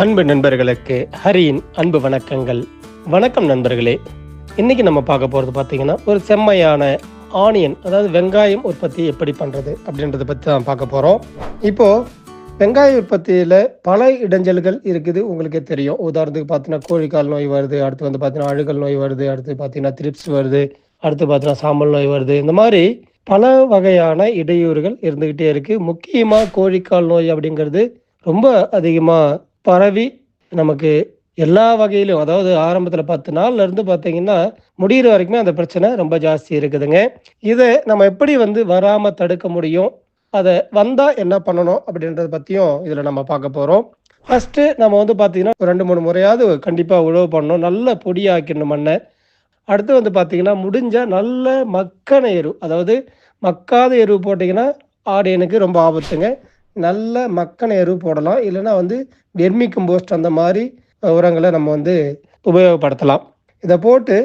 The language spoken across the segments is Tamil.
அன்பு நண்பர்களுக்கு ஹரியின் அன்பு வணக்கங்கள். வணக்கம் நண்பர்களே. இன்னைக்கு நம்ம பார்க்க போகிறது பார்த்தீங்கன்னா ஒரு செம்மையான ஆனியன் அதாவது வெங்காயம் உற்பத்தி எப்படி பண்ணுறது அப்படின்றத பற்றி தான் பார்க்க போகிறோம் இப்போது வெங்காய உற்பத்தியில் பல இடைஞ்சல்கள் இருக்குது உங்களுக்கே தெரியும். உதாரணத்துக்கு பார்த்தீங்கன்னா கோழிக்கால் நோய் வருது அடுத்து வந்து பார்த்தீங்கன்னா அழுகல் நோய் வருது அடுத்து பார்த்தீங்கன்னா திரிப்ஸ் வருது அடுத்து பார்த்தீங்கன்னா சாம்பல் நோய் வருது. இந்த மாதிரி பல வகையான இடையூறுகள் இருந்துக்கிட்டே இருக்குது முக்கியமாக கோழிக்கால் நோய் அப்படிங்கிறது ரொம்ப அதிகமாக பரவி நமக்கு எல்லா வகையிலும் அதாவது ஆரம்பத்தில் பத்து நாள்லேருந்து பார்த்தீங்கன்னா முடிகிற வரைக்குமே அந்த பிரச்சனை ரொம்ப ஜாஸ்தி இருக்குதுங்க. இதை நம்ம எப்படி வந்து வராமல் தடுக்க முடியும்? அதை வந்தால் என்ன பண்ணணும் அப்படின்றத பற்றியும் இதில் நம்ம பார்க்க போகிறோம் ஃபஸ்ட்டு நம்ம வந்து பார்த்திங்கன்னா ஒரு ரெண்டு மூணு முறையாவது கண்டிப்பாக உழவு பண்ணணும். நல்ல பொடியாக்கணும் மண்ணை. அடுத்து வந்து பார்த்திங்கன்னா முடிஞ்சால் நல்ல மக்கன எரு அதாவது மக்காத எரு போட்டிங்கன்னா ஆடியனுக்கு ரொம்ப ஆபத்துங்க. நல்ல மக்கன எரு போடலாம். இல்லைன்னா வந்து வெர்மி கம்போஸ்ட் அந்த மாதிரி உரங்களை நம்ம வந்து உபயோகப்படுத்தலாம். இதை போட்டு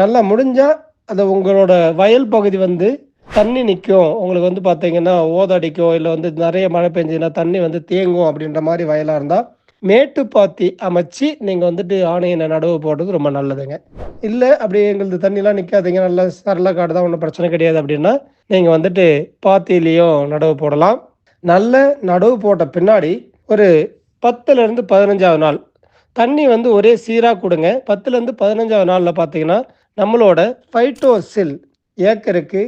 நல்லா முடிஞ்சால் அதை உங்களோட வயல் பகுதி வந்து தண்ணி நிற்கும். உங்களுக்கு வந்து பார்த்தீங்கன்னா ஓதடிக்கும். இல்லை வந்து நிறைய மழை பெஞ்சதுன்னா தண்ணி வந்து தேங்கும் அப்படின்ற மாதிரி வயலாக இருந்தால் மேட்டுப்பாத்தி அமைச்சு நீங்கள் வந்துட்டு ஆணையனை நடவு போடுறது ரொம்ப நல்லதுங்க. இல்லை அப்படி எங்களது தண்ணிலாம் நிற்காதீங்க. நல்ல சரள காடு தான் ஒன்றும் பிரச்சனை கிடையாது அப்படின்னா நீங்கள் வந்துட்டு பாத்திலையும் நடவு போடலாம். நல்ல நடவு போட்ட பின்னாடி ஒரு பத்துலேருந்து பதினஞ்சாவது நாள். தண்ணி வந்து ஒரே சீராக கொடுங்க. பத்துலேருந்து பதினஞ்சாவது நாளில் பார்த்தீங்கன்னா நம்மளோட ஃபைட்டோசில் ஏக்கருக்கு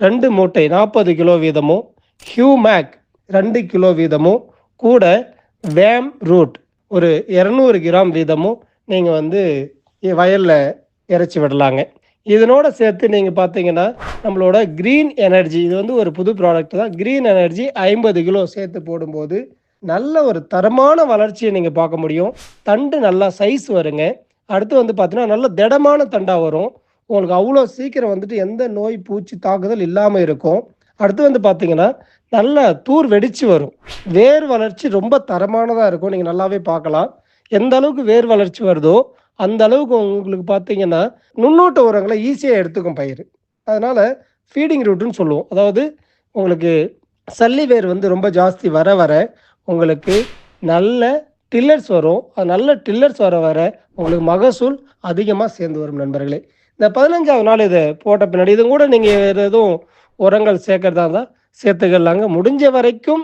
ரெண்டு மூட்டை நாற்பது கிலோ வீதமும் ஹியூமேக் ரெண்டு கிலோ வீதமும் கூட வேம் ரூட் ஒரு இரநூறு கிராம் வீதமும் நீங்கள் வந்து வயலில் இறைச்சி விடலாங்க. இதனோட சேர்த்து நீங்கள் பார்த்தீங்கன்னா நம்மளோட க்ரீன் எனர்ஜி இது வந்து ஒரு புது ப்ராடக்ட் தான். க்ரீன் எனர்ஜி ஐம்பது கிலோ சேர்த்து போடும்போது நல்ல ஒரு தரமான வளர்ச்சியை நீங்கள் பார்க்க முடியும். தண்டு நல்லா சைஸ் வருங்க. அடுத்து வந்து பார்த்தீங்கன்னா நல்ல திடமான தண்டாக வரும். உங்களுக்கு அவ்வளோ சீக்கிரம் வந்துட்டு எந்த நோய் பூச்சி தாக்குதல் இல்லாமல் இருக்கும். அடுத்து வந்து பார்த்தீங்கன்னா நல்ல தூர் வெடிச்சு வரும். வேர் வளர்ச்சி ரொம்ப தரமானதாக இருக்கும். நீங்கள் நல்லாவே பார்க்கலாம். எந்த அளவுக்கு வேர் வளர்ச்சி வருதோ அந்த அளவுக்கு உங்களுக்கு பார்த்தீங்கன்னா நுண்ணோட்ட உரங்களை ஈஸியாக எடுத்துக்கும் பயிர். அதனால் ஃபீடிங் ரூட்டுன்னு சொல்லுவோம். அதாவது உங்களுக்கு சல்லி வேர் வந்து ரொம்ப ஜாஸ்தி வர வர உங்களுக்கு நல்ல டில்லர்ஸ் வரும். அது நல்ல டில்லர்ஸ் வர வர உங்களுக்கு மகசூல் அதிகமாக சேர்ந்து வரும் நண்பர்களே. இந்த பதினஞ்சாவது நாள் இதை போட்ட பின்னாடி இதுவும் கூட நீங்கள் வேறு எதுவும் உரங்கள் சேர்க்கறதா இருந்தால் சேர்த்துக்கலாங்க. முடிஞ்ச வரைக்கும்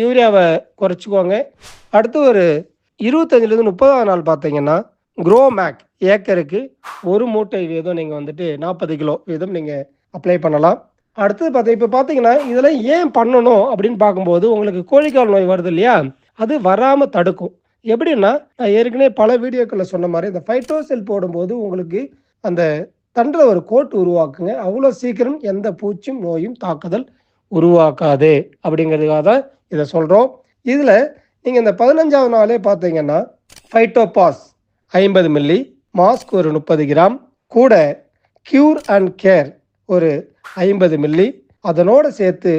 யூரியாவை குறைச்சிக்கோங்க. அடுத்து ஒரு இருபத்தஞ்சிலேருந்து முப்பதாவது நாள் பார்த்தீங்கன்னா க்ரோ மேக் ஏக்கருக்கு ஒரு மூட்டை வீதம் நீங்கள் வந்துட்டு நாற்பது கிலோ வீதம் நீங்கள் அப்ளை பண்ணலாம். அடுத்தது பார்த்தா இப்போ பார்த்தீங்கன்னா இதில் ஏன் பண்ணணும் அப்படின்னு பார்க்கும்போது உங்களுக்கு கோழிக்கால் நோய் வருது இல்லையா? அது வராமல் தடுக்கும். எப்படின்னா நான் ஏற்கனவே பல வீடியோக்களில் சொன்ன மாதிரி இந்த ஃபைட்டோசெல் போடும்போது உங்களுக்கு அந்த தண்டில் ஒரு கோட் உருவாக்குங்க. அவ்வளோ சீக்கிரம் எந்த பூச்சும் நோயும் தாக்குதல் உருவாக்காது அப்படிங்கிறதுக்காக தான் இதை சொல்கிறோம் இதில் நீங்கள் இந்த பதினஞ்சாவது நாளே பார்த்தீங்கன்னா ஃபைட்டோபாஸ் ஐம்பது மில்லி மாஸ்க் ஒரு முப்பது கிராம் கூட க்யூர் அண்ட் கேர் ஒரு ஐம்பது மில்லி. அதனோடு சேர்த்து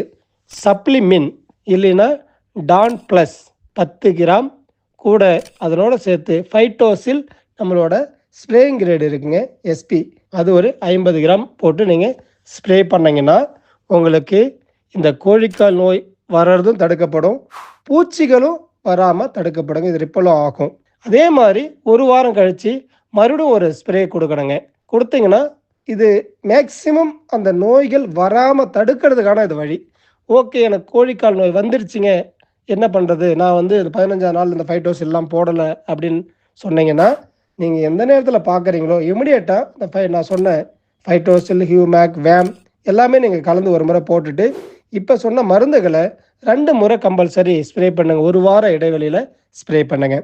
சப்ளிமின் இல்லைன்னா டான் ப்ளஸ் பத்து கிராம் கூட அதனோட சேர்த்து ஃபைட்டோசில் நம்மளோட ஸ்ப்ரேயிங் கிரேடு இருக்குங்க எஸ்பி அது ஒரு ஐம்பது கிராம் போட்டு நீங்கள் ஸ்ப்ரே பண்ணிங்கன்னா உங்களுக்கு இந்த கோழிக்கால் நோய் வர்றதும் தடுக்கப்படும் பூச்சிகளும் வராமல் தடுக்கப்படுங்க இது ரிப்பலும் ஆகும். அதே மாதிரி ஒரு வாரம் கழித்து மறுபடியும் ஒரு ஸ்ப்ரே கொடுக்கணுங்க. கொடுத்தீங்கன்னா இது மேக்சிமம் அந்த நோய்கள் வராமல் தடுக்கிறதுக்கான இது வழி. ஓகே எனக்கு கோழிக்கால் நோய் வந்துருச்சுங்க. என்ன பண்ணுறது நான் வந்து இந்த பதினஞ்சாம் நாள் இந்த ஃபைட்டோஸ் எல்லாம் போடலை அப்படின்னு சொன்னீங்கன்னா நீங்கள் எந்த நேரத்தில் பார்க்குறீங்களோ இமிடியேட்டாக இந்த ஃபை நான் சொன்ன ஃபைட்டோசில் ஹியூமேக் வேம் எல்லாமே நீங்கள் கலந்து ஒரு முறை போட்டுட்டு இப்போ சொன்ன மருந்துகளை ரெண்டு முறை கம்பல்சரி ஸ்ப்ரே பண்ணுங்க. ஒரு வார இடைவெளியில் ஸ்ப்ரே பண்ணுங்க.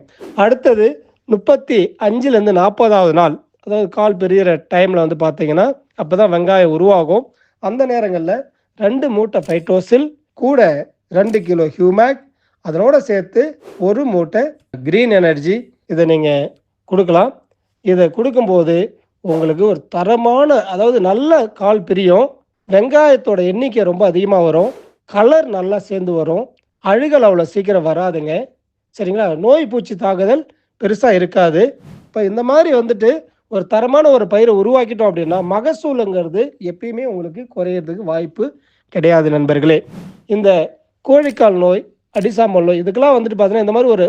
அடுத்தது முப்பத்தி அஞ்சுலேருந்து நாற்பதாவது நாள் அதாவது கால் பெரிய டைமில் வந்து பார்த்தீங்கன்னா அப்போ தான் வெங்காயம் உருவாகும். அந்த நேரங்களில் ரெண்டு மூட்டை ஃபைட்டோசில் கூட ரெண்டு கிலோ ஹியூமேக் அதனோட சேர்த்து ஒரு மூட்டை க்ரீன் எனர்ஜி இதை நீங்கள் கொடுக்கலாம். இதை கொடுக்கும்போது உங்களுக்கு ஒரு தரமான அதாவது நல்ல கால் பிரியும். வெங்காயத்தோட எண்ணிக்கை ரொம்ப அதிகமாக வரும். கலர் நல்லா சேர்ந்து வரும். அழுகல் அவ்வளோ சீக்கிரம் வராதுங்க. சரிங்களா? நோய் பூச்சி தாக்குதல் பெருசாக இருக்காது. இப்போ இந்த மாதிரி வந்துட்டு ஒரு தரமான ஒரு பயிரை உருவாக்கிட்டோம் அப்படின்னா மகசூலுங்கிறது எப்பயுமே உங்களுக்கு குறையிறதுக்கு வாய்ப்பு கிடையாது நண்பர்களே. இந்த கோழிக்கால் நோய் அடிசாமல் நோய் இதுக்கெல்லாம் வந்துட்டு பார்த்தீங்கன்னா இந்த மாதிரி ஒரு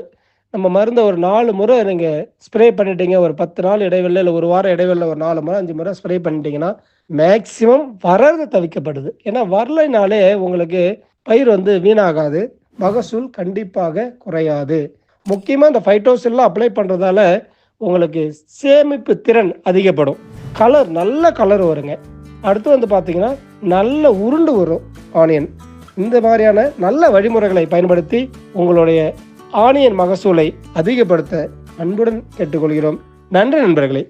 நம்ம மருந்தை ஒரு நாலு முறை நீங்கள் ஸ்ப்ரே பண்ணிட்டீங்க. ஒரு பத்து நாள் இடைவெளியில் இல்லை ஒரு வாரம் இடைவெளியில் ஒரு நாலு முறை அஞ்சு முறை ஸ்ப்ரே பண்ணிட்டீங்கன்னா மேக்சிமம் வர்றது தவிர்க்கப்படுது ஏன்னா வரலைனாலே உங்களுக்கு பயிர் வந்து வீணாகாது. மகசூல் கண்டிப்பாக குறையாது. முக்கியமாக இந்த ஃபைட்டோசெல்லாம் அப்ளை பண்ணுறதால உங்களுக்கு சேமிப்பு திறன் அதிகப்படும். கலர் நல்ல கலர் வருங்க. அடுத்து வந்து பார்த்தீங்கன்னா நல்ல உருண்டு வரும் ஆனியன் இந்த மாதிரியான நல்ல வழிமுறைகளை பயன்படுத்தி உங்களுடைய ஆனியன் மகசூலை அதிகப்படுத்த அன்புடன் கேட்டுக்கொள்கிறோம். நன்றி நண்பர்களே.